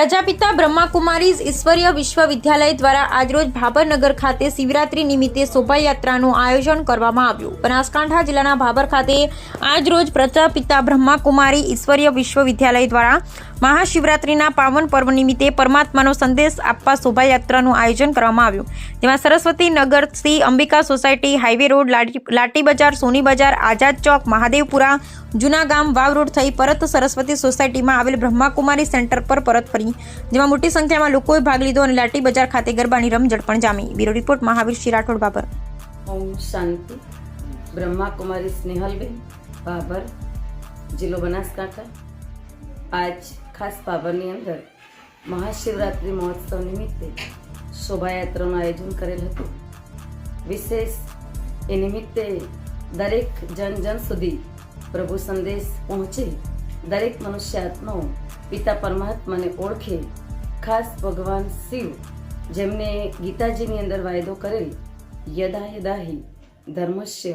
પ્રજાપિતા બ્રહ્માકુમારીઝ ઈશ્વરીય વિશ્વવિદ્યાલય દ્વારા આજરોજ ભાભરનગર ખાતે શિવરાત્રી નિમિત્તે શોભાયાત્રાનું આયોજન કરવામાં આવ્યું. બનાસકાંઠા જિલ્લાના ભાભર ખાતે આજરોજ પ્રજાપિતા બ્રહ્માકુમારી ઈશ્વરીય વિશ્વવિદ્યાલય દ્વારા મહાશિવરાત્રિના પાવન પર્વ નિમિત્તે પરમાત્માનો સંદેશ આપવા શોભાયાત્રાનું આયોજન કરવામાં આવ્યું. જેમાં સરસ્વતી નગરથી Ambika society, highway road, Lati Lati Bazar, Soni Bazar, આઝાદ ચોક, મહાદેવપુરા, જૂના ગામ વાવ રોડ થઈ પરત સરસ્વતી સોસાયટીમાં આવેલ બ્રહ્માકુમારી સેન્ટર પર પરત ફરી જેમાં મોટી સંખ્યામાં લોકોએ ભાગ લીધો અને લાટી બજાર ખાતે ગરબાની રમઝટ પણ જામી. Bureau report, Mahavir Shri Rathod, Babar. ઓમ શાંતિ. બ્રહ્માકુમારી સ્નેહલબેન, બાબર. જિલ્લો બનાસકાંઠા. આજ ખાસ બાબરની અંદર મહાશિવરાત્રિ મહોત્સવ નિમિત્તે શોભાયાત્રાનું આયોજન કરેલ હતું. વિશેષ એ નિમિત્તે દરેક જન જન સુધી પ્રભુ સંદેશ પહોંચે. દરેક મનુષ્ય પિતા પરમાત્માને ઓળખે ખાસ ભગવાન શિવ, જેમને ગીતાજીની અંદર વાયદો કરેલ યદા યદાહી ધર્મસ્ય,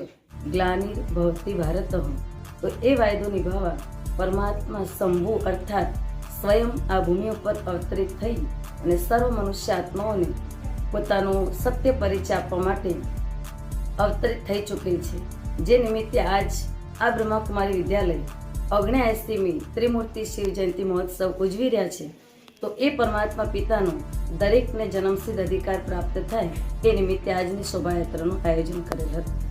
ગ્લાનિર ભવતી ભારત. તો એ વાયદો નિભાવવા પરમાત્મા શંભુ અર્થાત સ્વયં આ ભૂમિ ઉપર અવતરિત થઈ અને સર્વ મનુષ્ય આત્માઓને પોતાનો સત્ય પરિચય આપવા માટે અવતરિત થઈ ચૂકેલ છે. જે નિમિત્તે આજ આ બ્રહ્માકુમારી વિદ્યાલય ઓગણ્યાએંસીમી ત્રિમૂર્તિ શિવ જયંતિ મહોત્સવ ઉજવી રહ્યા છે, તો એ પરમાત્મા પિતાનો દરેકને જન્મસિદ્ધ અધિકાર પ્રાપ્ત થાય એ નિમિત્તે આજની શોભાયાત્રાનું આયોજન કરેલ હતું.